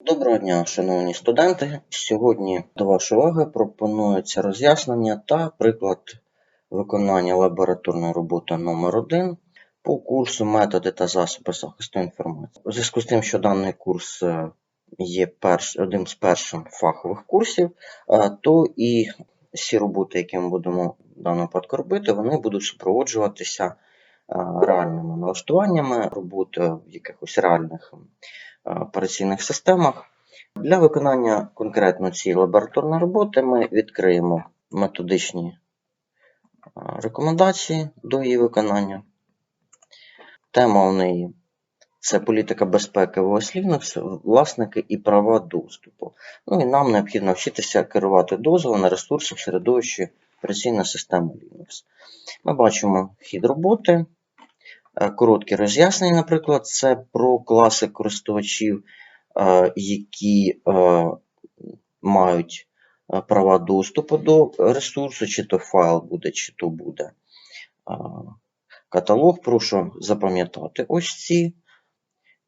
Доброго дня, шановні студенти. Сьогодні до вашої уваги пропонується роз'яснення та приклад виконання лабораторної роботи номер 1 по курсу методи та засоби захисту інформації. У зв'язку з тим, що даний курс е, є перш, одним з перших фахових курсів, е, то і всі роботи, які ми будемо в даному випадку робити, вони будуть супроводжуватися реальними налаштуваннями роботи в якихось реальних е, операційних системах. Для виконання конкретно цієї лабораторної роботи ми відкриємо методичні е, рекомендації до її виконання. Тема у неї це політика безпеки в ОС Linux, власники і права доступу. Ну і нам необхідно вчитися керувати дозволом на ресурси в середовищі операційної системи Linux. Ми бачимо хід роботи, е, короткі роз'яснення, наприклад, це про класи користувачів, е, які е, мають права доступу до ресурсу, чи то файл буде, чи то буде каталог. Прошу запам'ятати ось ці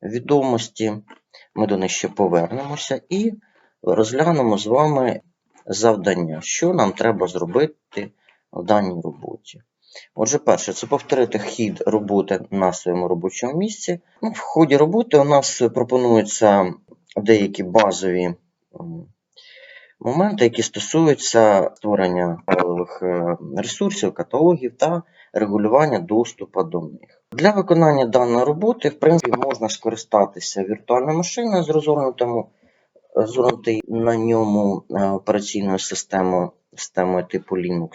відомості. Ми до них ще повернемося і розглянемо з вами завдання, що нам треба зробити в даній роботі. Отже, перше, це повторити хід роботи на своєму робочому місці. Ну, в ході роботи у нас пропонуються деякі базові моменти, які стосуються створення файлових е, ресурсів, каталогів та регулювання доступу до них. Для виконання даної роботи, в принципі, можна скористатися віртуальною машиною з розгорнутим розгорнутою на ньому е, операційною системою, системою типу Linux.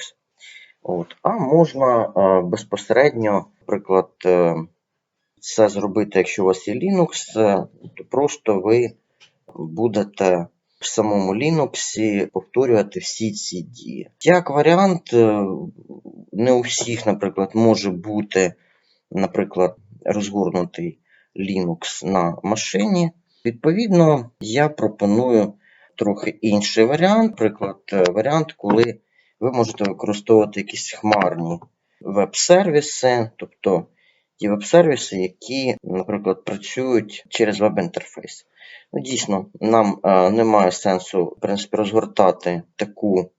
От. А можна е, безпосередньо, наприклад, е, це зробити, якщо у вас є Linux, е, то просто ви будете в самому Linux повторювати всі ці дії. Як варіант, не у всіх, наприклад, може бути, наприклад, розгорнутий Linux на машині. Відповідно, я пропоную трохи інший варіант. Наприклад, варіант, коли ви можете використовувати якісь хмарні веб-сервіси, тобто ті веб-сервіси, які, наприклад, працюють через веб-інтерфейс. Ну, дійсно, нам е, немає сенсу в принципі, розгортати таку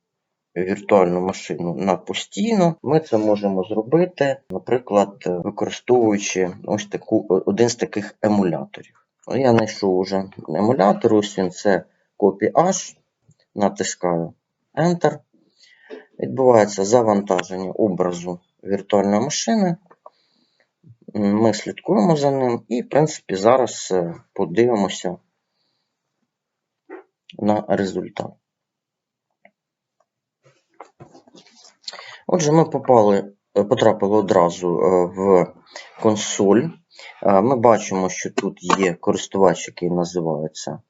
віртуальну машину на постійно. Ми це можемо зробити, наприклад, використовуючи ось таку, один з таких емуляторів. Ну, Я знайшов уже емулятор, ось він це Copy-H, натискаю Enter. Відбувається завантаження образу віртуальної машини. Ми слідкуємо за ним і, в принципі, зараз е, подивимося на результат. Отже, ми попали, е, потрапили одразу е, в консоль. Ми бачимо, що тут є користувач, який називається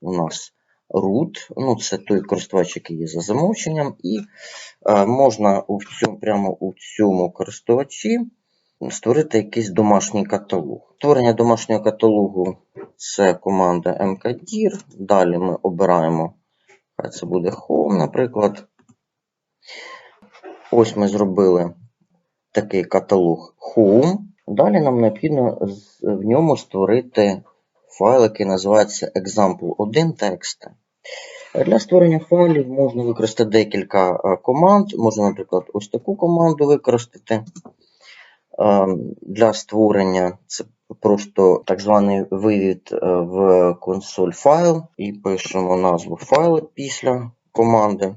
у нас root. Ну, це той користувач, який є за замовченням, і е, можна у цьому, прямо у цьому користувачі створити якийсь домашній каталог. Створення домашнього каталогу це команда mkdir. Далі ми обираємо, хай це буде home, наприклад. Ось ми зробили такий каталог Home. Далі нам необхідно в ньому створити файл, який називається example1 тексти. Для створення файлів можна використати декілька е, команд. Можна, наприклад, ось таку команду використати е, для створення. Це просто так званий вивід е, в консоль файл і пишемо назву файлу після команди.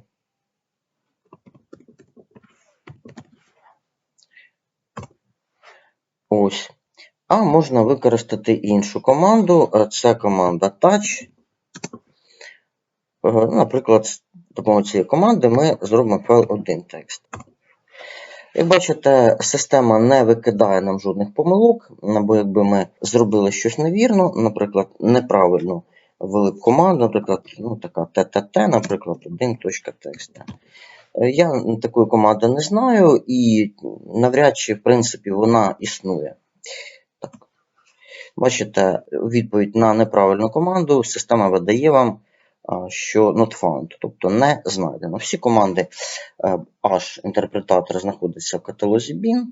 Ось. А можна використати іншу команду. Це команда touch. Е, Наприклад, з допомогою цієї команди ми зробимо файл один текст. Як бачите, система не викидає нам жодних помилок, або якби ми зробили щось невірно, наприклад, неправильно ввели команду, наприклад, ну, така ttt, наприклад, 1.txt. Е, Я такої команди не знаю, і навряд чи, в принципі, вона існує. Так. Бачите, відповідь на неправильну команду система видає вам, що not found, тобто не знайдено. Всі команди е, H-інтерпретатор знаходяться в каталозі bin.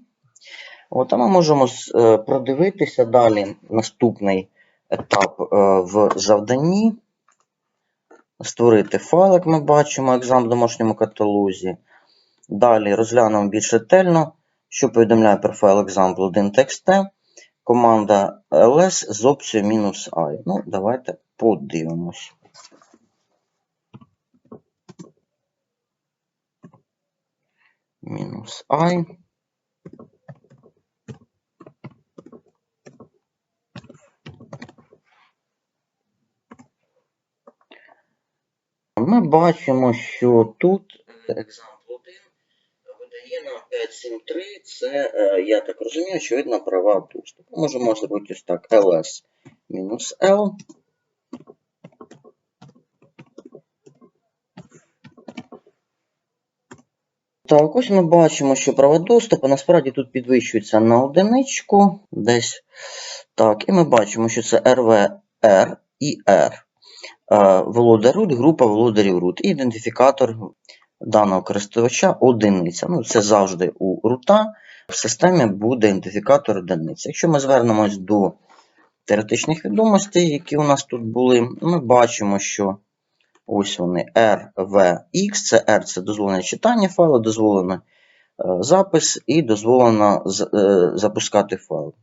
От, а ми можемо е, продивитися далі наступний етап е, в завданні. створити файл, як ми бачимо, екзам в домашньому каталозі. Далі розглянемо більш ретельно, що повідомляє про файл example 1.txt, команда ls з опцією "-i". Ну, давайте подивимось. Мінус i. Ми бачимо, що тут example 1 видає нам 573. Це, е, я так розумію, очевидно, права доступу. Можемо зробити ось так ls мінус l. Так, ось ми бачимо, що права доступу насправді тут підвищуються на одиничку десь. Так, і ми бачимо, що це RVR і R. Е, Володар root, група володарів root. І ідентифікатор даного користувача одиниця. Ну, це завжди у рута. В системі буде ідентифікатор одиниця. Якщо ми звернемось до теоретичних відомостей, які у нас тут були, ми бачимо, що ось вони RVX, це R це дозволене читання файлу, дозволений запис і дозволено е, запускати файл.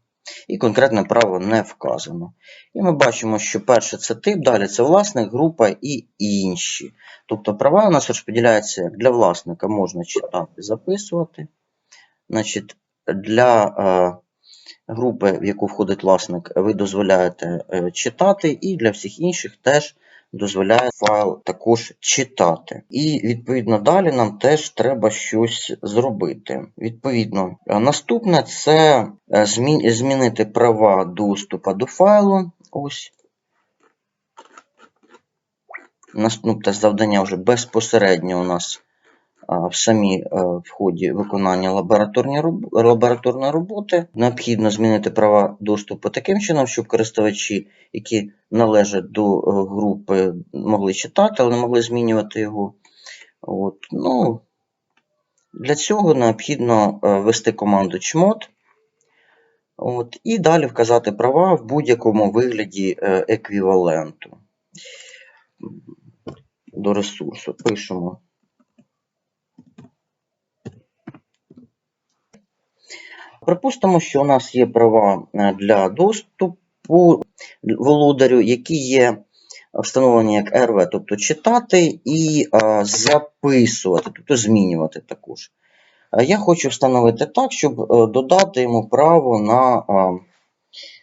І конкретне право не вказано. І ми бачимо, що перше це тип, далі це власник, група і інші. Тобто права у нас розподіляються як для власника можна читати, записувати. Значить, для е, групи, в яку входить власник, ви дозволяєте е, читати, і для всіх інших теж дозволяє файл також читати. І відповідно далі нам теж треба щось зробити. Відповідно, е, наступне це е, змінити права доступу до файлу. Ось. Наступне завдання вже безпосередньо у нас в самій е, в ході виконання лабораторної роботи. Необхідно змінити права доступу таким чином, щоб користувачі, які належать до е, групи, могли читати, але не могли змінювати його. От. Ну, для цього необхідно е, ввести команду chmod. От, і далі вказати права в будь-якому вигляді еквіваленту до ресурсу. Пишемо Припустимо, що у нас є права е, для доступу володарю, які є встановлені як РВ, тобто читати і е, записувати, тобто змінювати також. Е, Я хочу встановити так, щоб додати йому право на,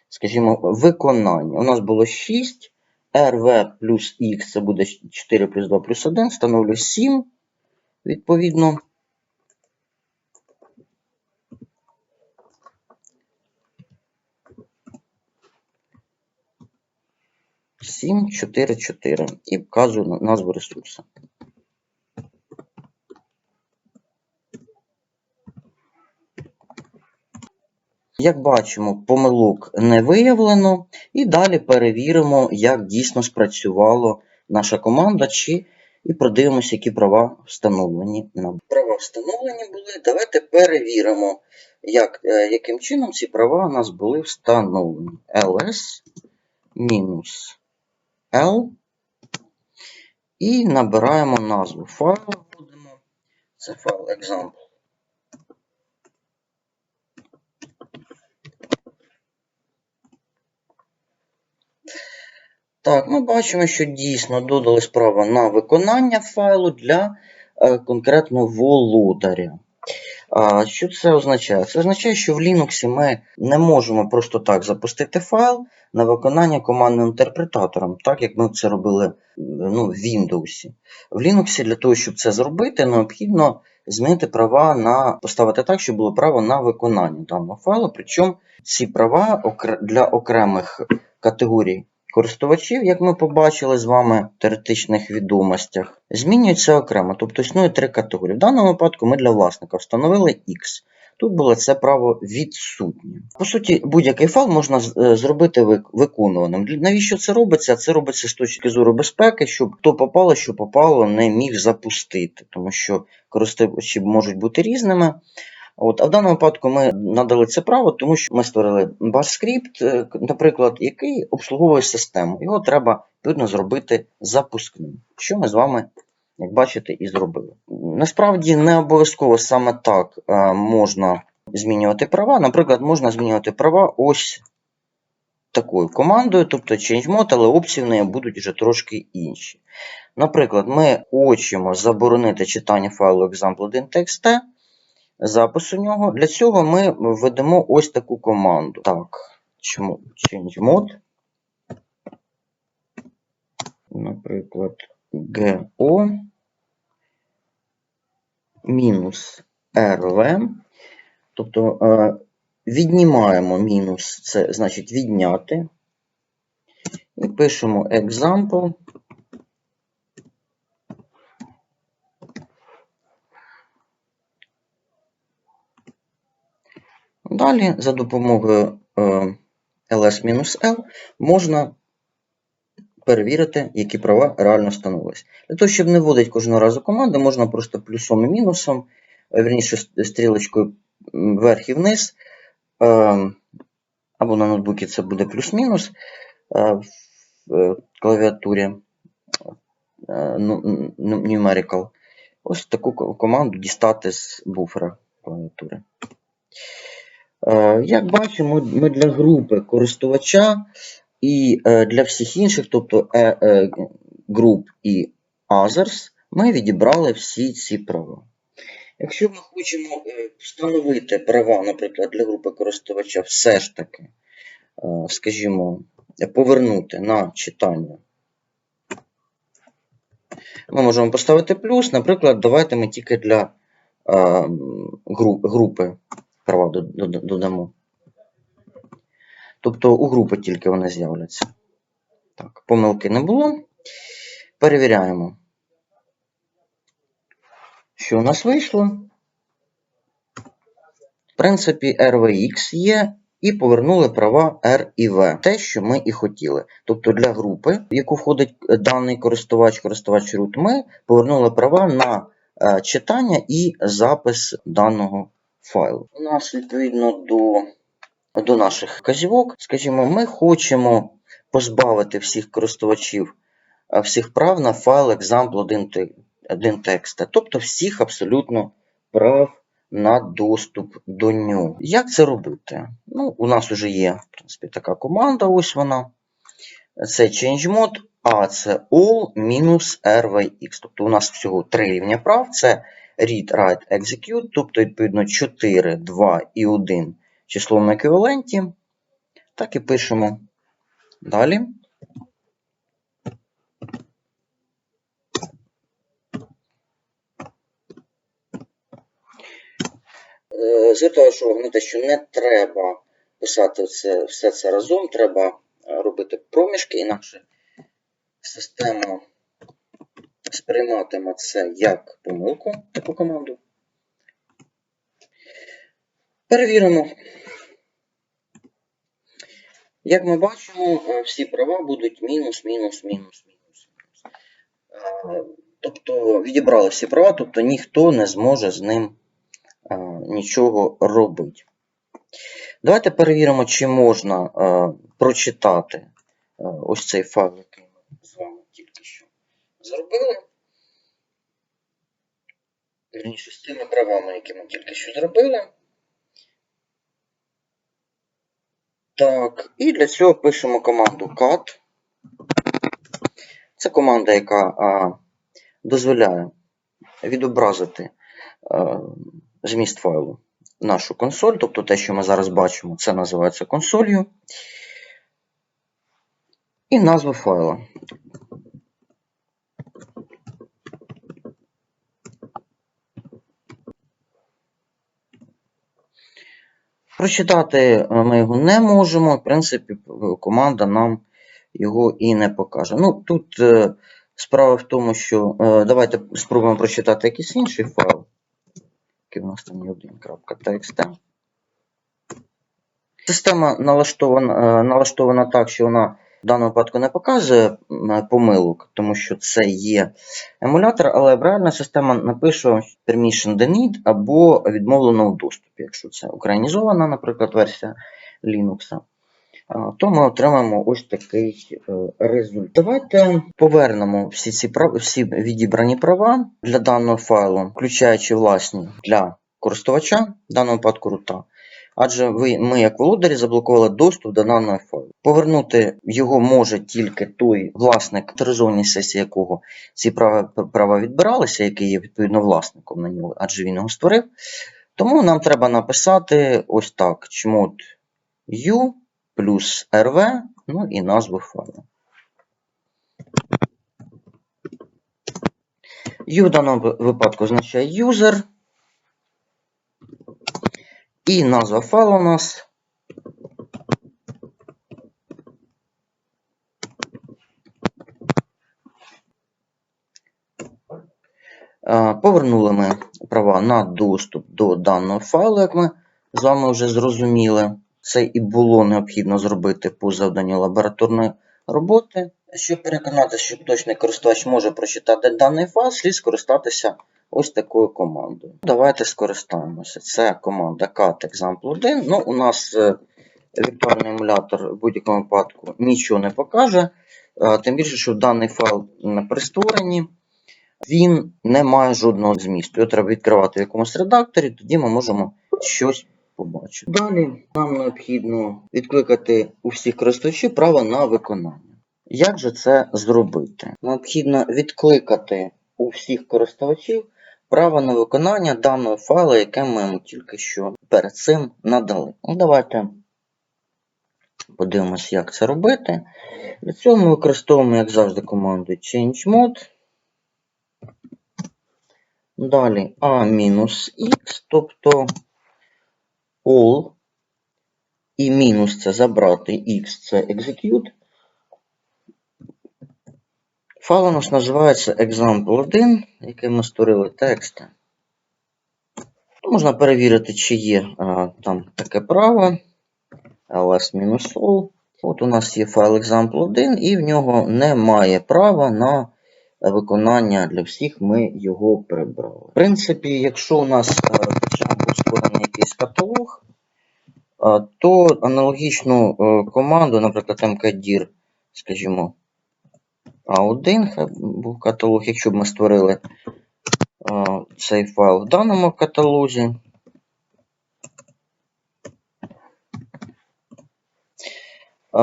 скажімо, виконання. У нас було 6, РВ плюс Х це буде 4 плюс 2 плюс 1, встановлю 7, відповідно. Сім, чотири, чотири. І вказую назву ресурсу. Як бачимо, помилок не виявлено. І далі перевіримо, як дійсно спрацювала наша команда, чи і продивимося, які права встановлені нам. Права встановлені були. Давайте перевіримо, як, е, яким чином ці права у нас були встановлені. ls L. І набираємо назву файлу. Вводимо. Це файл example. Так, ми бачимо, що дійсно додали право на виконання файлу для е, конкретно володаря. Що це означає? Це означає, що в Linux ми не можемо просто так запустити файл на виконання командним інтерпретатором, так як ми це робили ну, в Windows. В Linux для того, щоб це зробити, необхідно змінити права на поставити так, щоб було право на виконання даного файлу. Причому ці права для окремих категорій користувачів, як ми побачили з вами в теоретичних відомостях, змінюються окремо. Тобто існує три категорії. В даному випадку ми для власника встановили X. Тут було це право відсутнє. По суті, будь-який файл можна е, зробити виконуваним. Навіщо це робиться? Це робиться з точки зору безпеки, щоб хто попало, що попало, не міг запустити, тому що користувачі можуть бути різними. От, а в даному випадку ми надали це право, тому що ми створили bash скрипт, е, наприклад, який обслуговує систему. Його треба відповідно зробити запускним. Що ми з вами, як бачите, і зробили. Насправді не обов'язково саме так е, можна змінювати права. Наприклад, можна змінювати права ось такою командою, тобто ChangeMod, але опції в неї будуть вже трошки інші. Наприклад, ми хочемо заборонити читання файлу example1.txt, запис у нього. Для цього ми введемо ось таку команду. Так, чому ChangeMod. Наприклад, go мінус rv. Тобто е, віднімаємо мінус, це значить відняти. І пишемо example. Далі за допомогою е, ls-l можна перевірити, які права реально встановились. Для того, щоб не вводити кожного разу команди, можна просто плюсом і мінусом, е, верніше стрілочкою вверх і вниз, е, або на ноутбуці це буде плюс-мінус в клавіатурі е, ну, numerical. Ось таку команду дістати з буфера клавіатури. Е, Як бачимо, ми для групи користувача і е, для всіх інших, тобто е, груп і others, ми відібрали всі ці права. Якщо ми хочемо встановити права, наприклад, для групи користувача, все ж таки, скажімо, повернути на читання, ми можемо поставити плюс. Наприклад, давайте ми тільки для групи права до- до- додамо. Тобто у групи тільки вони з'являться. Так, помилки не було. Перевіряємо, що у нас вийшло. В принципі, RVX є, і повернули права R і V. Те, що ми і хотіли. Тобто для групи, в яку входить даний користувач, користувач root, ми повернули права на е, читання і запис даного файлу. У нас відповідно до до наших вказівок, скажімо, ми хочемо позбавити всіх користувачів всіх прав на файл example1.txt, тобто всіх абсолютно прав на доступ до нього. Як це робити? Ну, у нас вже є, в принципі, така команда, ось вона. Це ChangeMod, а це all-rvx. Тобто у нас всього три рівня прав: це read, write, execute, тобто, відповідно, 4, 2 і 1 числовому еквіваленті. Так і пишемо далі. Е, Звертаю увагу на те, що не треба писати це, все це разом, треба е, робити проміжки, інакше система сприйматиме це як помилку, таку команду. Перевіримо. Як ми бачимо, е, всі права будуть мінус, мінус, мінус, мінус. Е, Тобто відібрали всі права, тобто ніхто не зможе з ним е, нічого робити. Давайте перевіримо, чи можна прочитати ось цей файл, який ми з вами зробили. Вірніше, з тими правами, які ми тільки що зробили. Так, і для цього пишемо команду cat. Це команда, яка а, дозволяє відобразити а, зміст файлу нашу консоль, тобто те, що ми зараз бачимо, це називається консолью. І назву файла. Прочитати е, ми його не можемо. В принципі, е, команда нам його і не покаже. Ну, тут е, справа в тому, що давайте спробуємо прочитати якийсь інший файл. Який у нас там є 1.txt. Система налаштована, налаштована так, що вона в даному випадку не показує помилок, тому що це є емулятор, але реальна система напише permission denied або відмовлено у доступі, якщо це українізована, наприклад, версія Linux. то ми отримаємо ось такий е, результат. Давайте повернемо всі ці всі відібрані права для даного файлу, включаючи власні для користувача, в даному випадку рута. Адже ви, ми, як володарі, заблокували доступ до даного файлу. Повернути його може тільки той власник, авторизованій сесії якого ці права, права відбиралися, який є відповідно власником на нього, адже він його створив. Тому нам треба написати ось так: чмот u плюс rv, ну і назву файлу. U в даному випадку означає user. І назва файлу у нас Повернули ми права на доступ до даного файлу, як ми з вами вже зрозуміли. Це і було необхідно зробити по завданню лабораторної роботи. Щоб переконатися, що точний користувач може прочитати даний файл, слід скористатися ось такою командою. Давайте скористаємося. Це команда cat example1. Ну, у нас е, віртуальний емулятор в будь-якому випадку нічого не покаже. Е, Тим більше, що даний файл при створенні він не має жодного змісту. Його треба відкривати в якомусь редакторі, тоді ми можемо щось побачити. Далі нам необхідно відкликати у всіх користувачів право на виконання. Як же це зробити? Необхідно відкликати у всіх користувачів право на виконання даного файлу, яке ми йому тільки що перед цим надали. Ну, Давайте подивимося, як це робити. Для цього ми використовуємо, як завжди, команду changемod. Далі a-x, тобто all, і мінус це забрати, x це execute. Файл у нас називається example1, який ми створили тексти. Можна перевірити, чи є а, там таке право. ls-all. От у нас є файл example1, і в нього немає права на виконання для всіх, ми його прибрали. В принципі, якщо у нас е, був створений якийсь каталог, е, то аналогічну е, команду, наприклад, mkdir, скажімо, A1 хай був каталог, якщо б ми створили е, цей файл в даному каталозі. Е,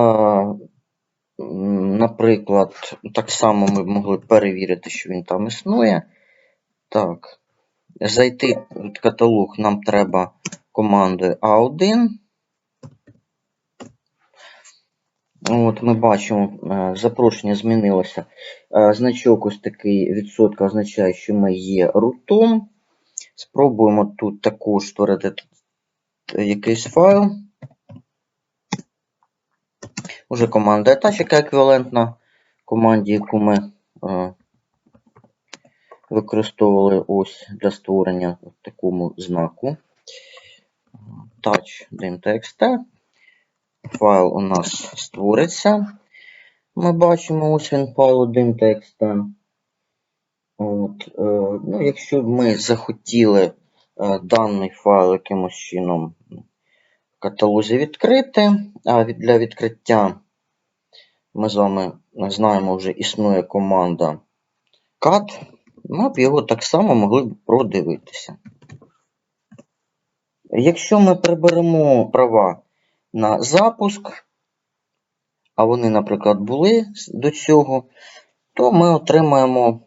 м, Наприклад, так само ми могли перевірити, що він там існує. Так, зайти в каталог нам треба командою A1. От Ми бачимо, е, запрошення змінилося. Е, Значок ось такий відсотка означає, що ми є рутом. Спробуємо тут також створити якийсь файл. Уже команда attach, яка еквівалентна команді, яку ми е, використовували ось для створення в такому знаку. Touch dim.txt. Файл у нас створиться. Ми бачимо ось він файл 1.txt. От, е, ну, якщо б ми захотіли е, даний файл якимось чином в каталозі відкрити, а для відкриття ми з вами знаємо, вже існує команда cat, ми б його так само могли б продивитися. Якщо ми приберемо права на запуск, а вони, наприклад, були до цього, то ми отримаємо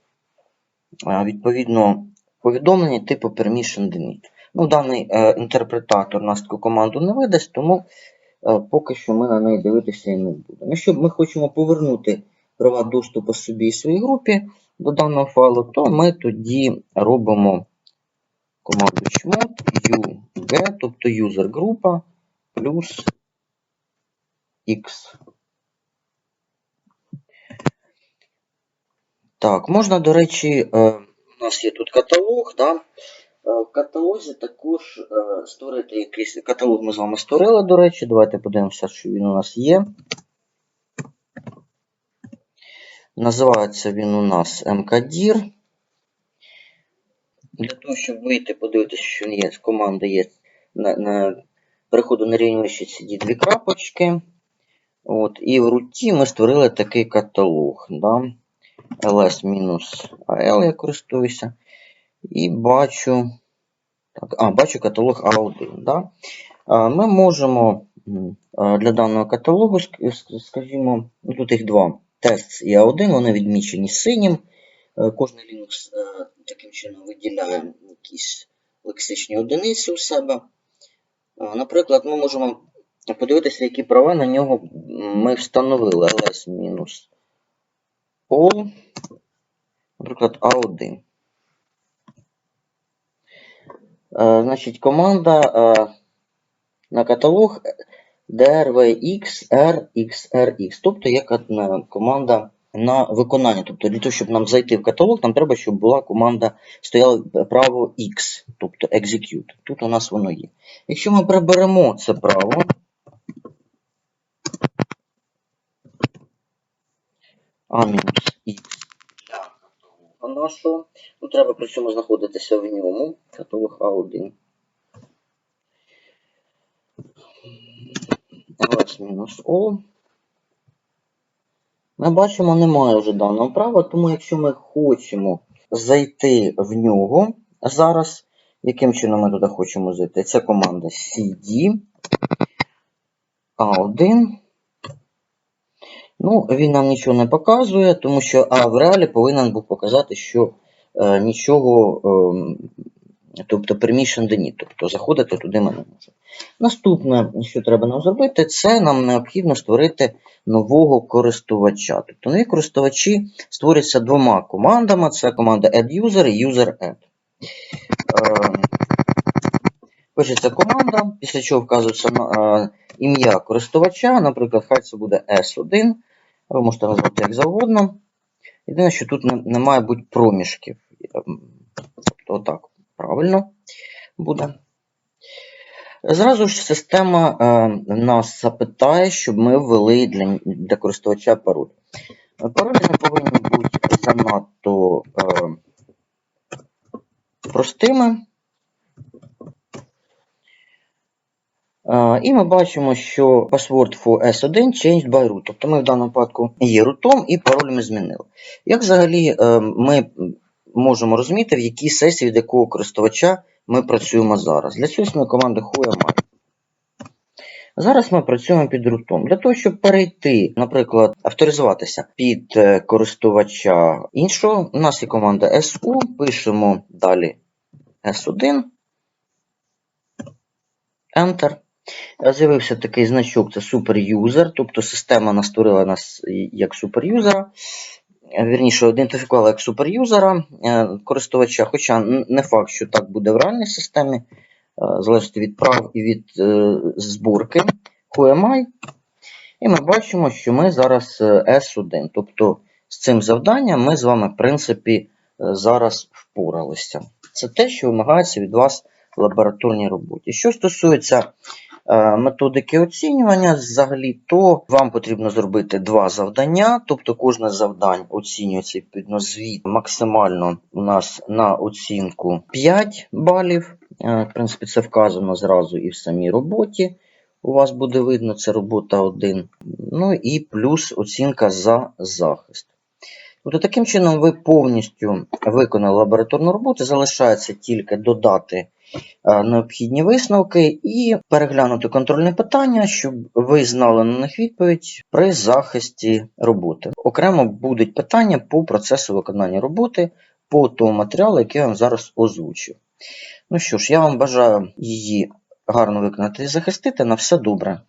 відповідно повідомлення типу permission delete. Ну, даний е, інтерпретатор нас таку команду не видасть, тому е, поки що ми на неї дивитися і не будемо. Якщо ми хочемо повернути права доступу собі і своїй групі до даного файлу, то ми тоді робимо команду chmod UG, тобто user група плюс X. Так, можна, до речі, е, у нас є тут каталог, да? Е, В каталозі також е, створити якийсь каталог ми з вами створили, до речі. Давайте подивимося, що він у нас є. Називається він у нас mkdir. Для того, щоб вийти, подивитися, що є, команда є на, на переходу на вище ці дві крапочки. От, і в руті ми створили такий каталог. Да? ls-al я користуюся. І бачу. Так, а, бачу каталог A1. Да? Ми можемо для даного каталогу, ск- ск- скажімо, тут їх два. Тест і A1, вони відмічені синім. Е, Кожний Linux е, таким чином виділяє якісь лексичні одиниці у себе. Наприклад, ми можемо подивитися, які права на нього ми встановили. ls all, наприклад, A1. Е, Значить, команда е, на каталог drvxrxrx, тобто є е, команда на виконання. Тобто для того, щоб нам зайти в каталог, нам треба, щоб була команда, стояло право X, тобто execute. Тут у нас воно є. Якщо ми приберемо це право, а мінус X для каталога нашого, ну треба при цьому знаходитися в ньому, каталог А1. ls мінус O. Ми бачимо, немає вже даного права, тому якщо ми хочемо зайти в нього зараз, яким чином ми туди хочемо зайти? Це команда cd A1. Ну, він нам нічого не показує, тому що А в реалі повинен був показати, що е, нічого, е, тобто permission denied, тобто заходити туди ми не можемо. Наступне, що треба нам зробити, це нам необхідно створити нового користувача. Тобто нові користувачі створюються двома командами: це команда add-user і user-add. Е, Пишеться команда, після чого вказується е, ім'я користувача, наприклад, хай це буде S1. Ви можете назвати як завгодно. Єдине, що тут не, має бути проміжків. Ем, Тобто отак правильно буде. Зразу ж система е, нас запитає, щоб ми ввели для, для користувача пароль. Паролі не повинні бути занадто е, простими. І ми бачимо, що password for S1 changed by root. Тобто ми в даному випадку є рутом і пароль ми змінили. Як взагалі е, ми можемо розуміти, в якій сесії від якого користувача ми працюємо зараз? Для цього існує команда whoami. Зараз ми працюємо під рутом. Для того, щоб перейти, наприклад, авторизуватися під е, користувача іншого, у нас є команда SU, пишемо далі S1, Enter. З'явився такий значок, це суперюзер, тобто система настворила нас як суперюзера. Вірніше, ідентифікувала як суперюзера е, користувача, хоча не факт, що так буде в реальній системі, е, залежить від прав і від е, зборки QMI. І ми бачимо, що ми зараз е, S1. Тобто з цим завданням ми з вами, в принципі, зараз впоралися. Це те, що вимагається від вас в лабораторній роботі. Що стосується методики оцінювання, взагалі, то вам потрібно зробити два завдання. Тобто кожне завдань оцінюється відповідно звіт максимально у нас на оцінку 5 балів. Е, В принципі, це вказано зразу і в самій роботі. У вас буде видно, це робота 1. Ну і плюс оцінка за захист. Тобто, таким чином, ви повністю виконали лабораторну роботу, залишається тільки додати е, необхідні висновки і переглянути контрольні питання, щоб ви знали на них відповідь при захисті роботи. Окремо будуть питання по процесу виконання роботи, по тому матеріалу, який я вам зараз озвучив. Ну що ж, я вам бажаю її гарно виконати і захистити. На все добре.